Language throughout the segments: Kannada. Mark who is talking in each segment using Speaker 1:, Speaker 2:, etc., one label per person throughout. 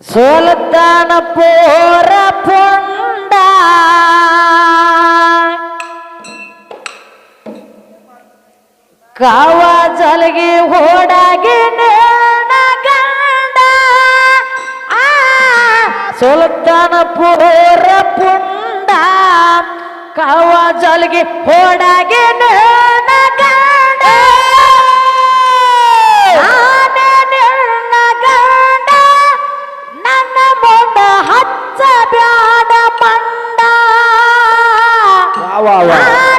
Speaker 1: ಸುಲ್ತಾನ ಪೋರ ಪೊಂಡ. ಕಾವ ಜಲಗಿ ಓಡಾಗಿ ಗಂಡ. ಆ, ಪೋರ ಪುಂಡ. ಕಾವ ಜಲಗಿ ಓಡಾಗಿ wow, wow.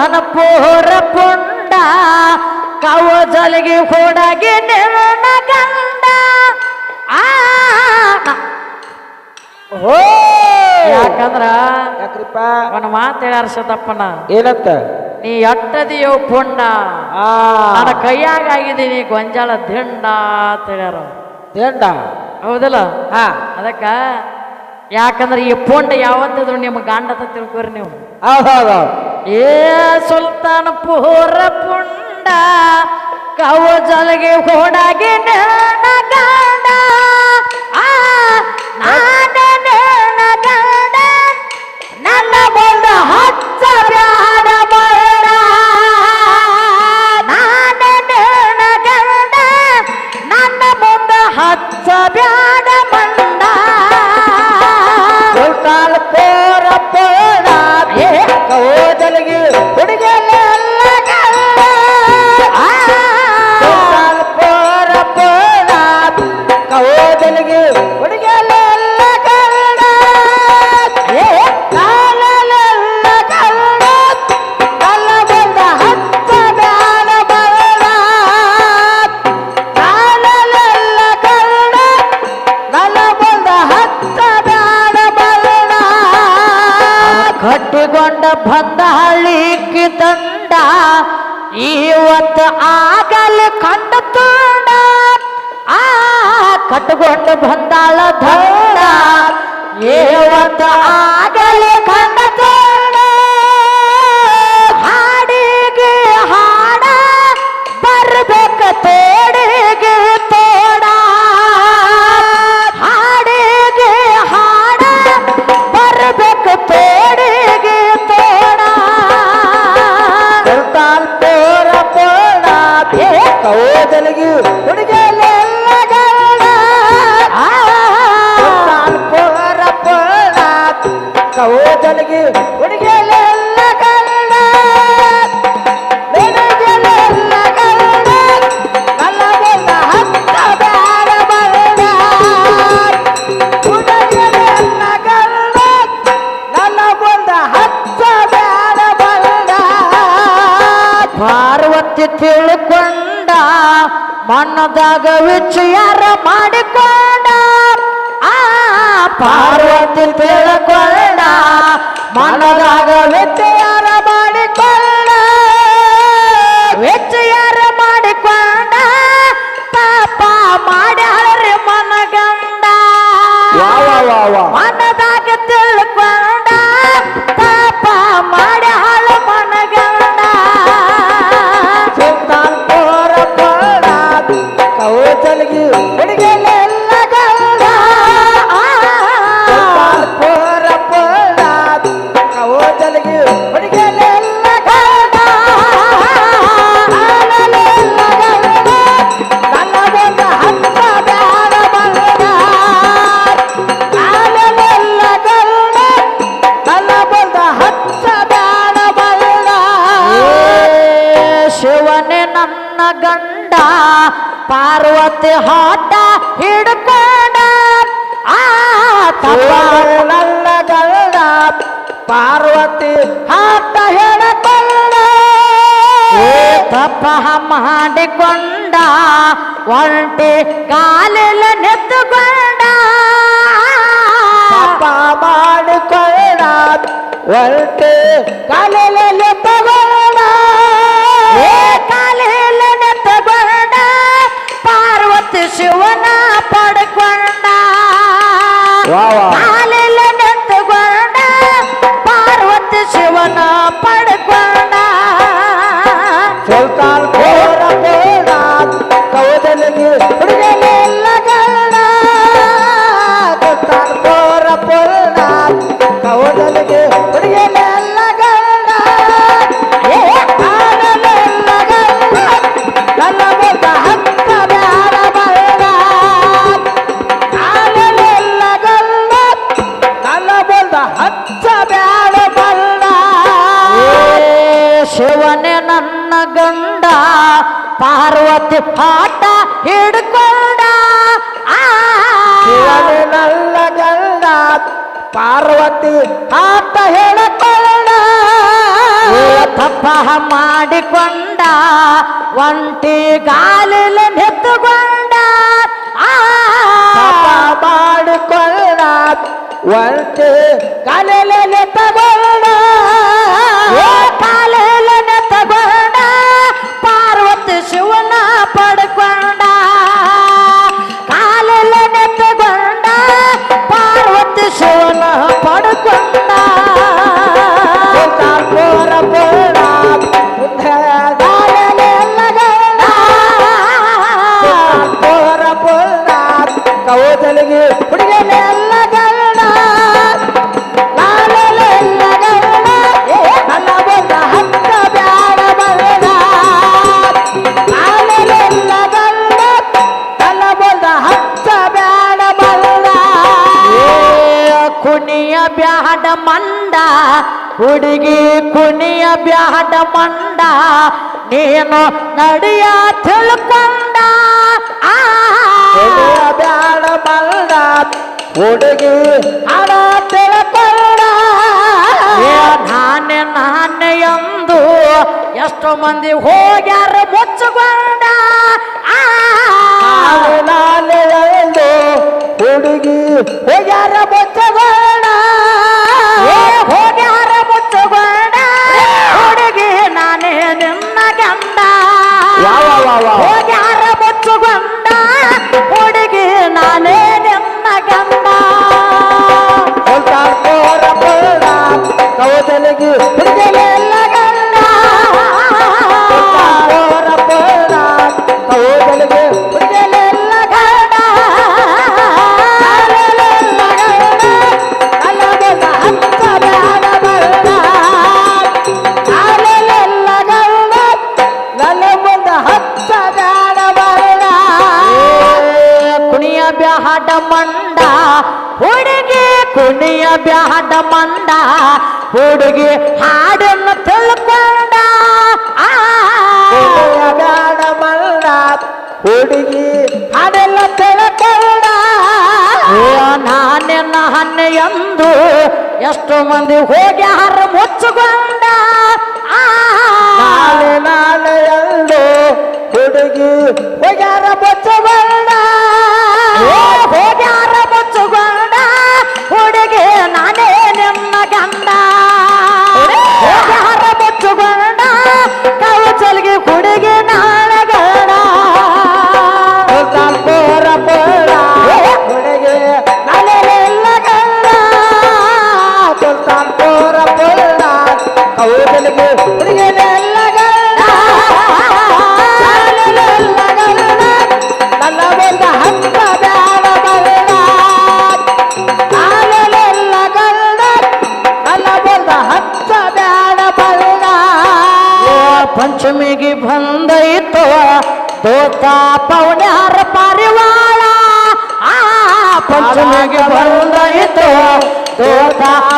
Speaker 2: ಸುಲ್ತಾನ ಪೋರ
Speaker 1: ಪುಂಡ ಕವ ಜಲಗಿ ಹೋಡಾಗಿ ಗಂಡ ಆ
Speaker 2: ಓ
Speaker 1: ಯಾಕಂದ್ರ
Speaker 2: ಯಾಕ್ರಿಪ್ಪ?
Speaker 1: ಅವನ ಮಾತು ಹೇಳ್ಯಾರ ಸತಪ್ಪನ
Speaker 2: ಏನಂತ?
Speaker 1: ನೀ ಎಟ್ಟದಿಯೋ ಪುಂಡ
Speaker 2: ಆ.
Speaker 1: ನನ್ನ ಕೈಯಾಗ ಆಗಿದ್ದೀನಿ ಗೊಂಜಾಳ ದಿಂಡ ಅಂತ ಹೇಳ್ಯಾರ
Speaker 2: ದಿಂಡ?
Speaker 1: ಹೌದಲ್ಲ?
Speaker 2: ಹಾ.
Speaker 1: ಅದಕ್ಕ ಯಾಕಂದ್ರೆ ಈ ಪುಂಡ ಯಾವತ್ತಿದ್ರು ನಿಮ್ಮ ಗಂಡತ ತಿಳ್ಕೊರಿ ನೀವು. ಏ ಸುಲ್ತಾನ ಪೂರ ಪುಂಡ ಕವ ಜಲಗೆ ಹೋಡಾಗಿ ಗಾಂಡ. ಗಂಡ ಇವತ್ತು ಆಗಲ್ ಕಂಡ ತೋಣ, ಆ ಕಟ್ಕೊಂಡು ಬಂದಾಳ ದಂಡ. ಇವತ್ತು ಆಗಲ್ ಕಂಡ ತೋಣ, ಹಾಡಿಗೆ ಹಾಡ ಬರ್ಬೇಕ ಮಣ್ಣದಾಗ ವಿಚಾರ ಮಾಡಿಕೊಂಡ ಆ ಪಾರ್ವತಿ ತಿಳ್ಕೊಂಡ ಮಣ್ಣದಾಗ ವಿಚಾರ ಮಾಡಿಕೊಂಡ ಪಾರ್ವತಿ
Speaker 2: ಆತ ಹೇಳಿಕೊಂಡ
Speaker 1: ತಪಹ ಮಾಡಿಕೊಂಡ ಒಂಟಿ ಕಾಲಿಲ ನಿಂತುಕೊಂಡ
Speaker 2: ತಪ ಮಾಡಿಕೊಂಡ
Speaker 1: ಒಂಟಿ ಕಾಲಿಲ ಪಾರ್ವತಿ ಪಾಠ ಹಿಡ್ಕೊಂಡ.
Speaker 2: ನಲ್ಲ ಗಂಡ ಪಾರ್ವತಿ ಪಾಠ
Speaker 1: ಹಿಡ್ಕೊಂಡ. ತಪ್ಪ ಮಾಡಿಕೊಂಡ. ಒಂಟಿ ಗಾಲಿಲ
Speaker 2: ನಿಂತುಕೊಂಡ. ಮಾಡಿಕೊಂಡ. ಒಂಟಿ ಗಾಲಿಲ ನಿಂತುಕೊಂಡ.
Speaker 1: ಕಾಲ ಕುಣಿಯ ಬ್ಯಾಡ ಮಂಡ ಹುಡುಗಿ ಕುಣಿಯ ಬ್ಯಾಡ ಮಂಡ ನೀನು ನಡಿಯ ತಿಳ್ಕೊಂಡ.
Speaker 2: ಕುಣಿಯ ಬ್ಯಾಡ ಮಂಡ ಹುಡುಗಿ ಹಣ ತಿಳ್ಕೊಂಡ.
Speaker 1: ನಾನೆ ನಾನೆ ಎಂದು ಎಷ್ಟೋ ಮಂದಿ ಹೋಗ್ಯಾರ
Speaker 2: ಮುಚ್ಚಗೊಂಡ ಹುಡುಗಿ ಹೋಗ್ಯಾರ
Speaker 1: ಮುಚ್ಚಗೊಂಡ sana ಹುಡುಗಿ ಹಾಡನ್ನು ತಿಳ್ಕೊಂಡ.
Speaker 2: ಗಾನ ಮಲ್ಲ ಹುಡುಗಿ ಹಾಡೆಲ್ಲ ತಿಳ್ಕೊಂಡ.
Speaker 1: ನಾನೆನ್ನ ಹನ್ನೆ ಎಂದು ಎಷ್ಟು ಮಂದಿ ಹೋಗಿ ಹಾರ ಮುಚ್ಚುಕೊಂಡ.
Speaker 2: ನಾಳೆ ನಾಳೆ ಎಂದು ಹುಡುಗಿ ಹೋಗ್ಯಾರ ಮುಚ್ಚಗೊಂಡ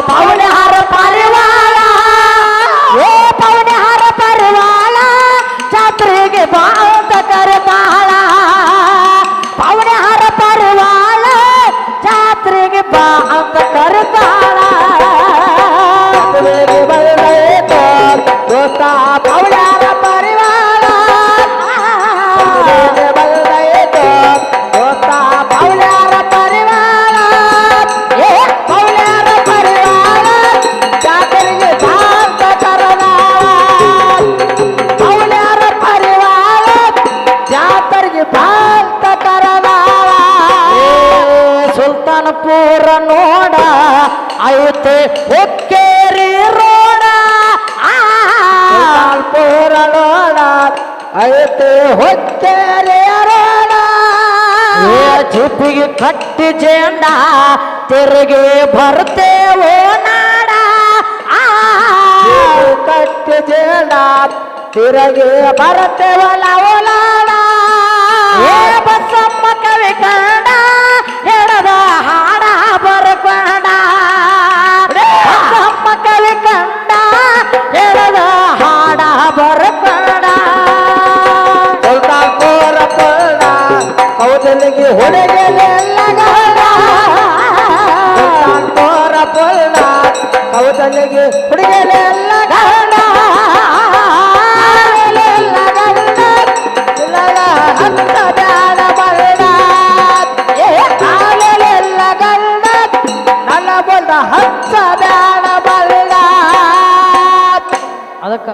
Speaker 1: ಪವನ ಹಾರ ಐತೆ ಹೊಕ್ಕೇರಿ ರೋಣ.
Speaker 2: ಸುಲ್ತಾನ್ಪುರ ನೋಡ ಐತೆ ಹೊತ್ತೇರಿ ರೋಡ
Speaker 1: ಏ ಚಿಪ್ಪಿಗೆ ಕಟ್ಟಿ ಜೇಂಡ ತಿರುಗಿ ಬರ್ತೇವೋ ನಾಡ ಆ.
Speaker 2: ಕಟ್ಟಿ ಜೇಂಡ ತಿರುಗಿ ಬರ್ತೇವಲ್ಲ ಓಲಾಡ
Speaker 1: ಬಸಮ್ಮ ಕವಿ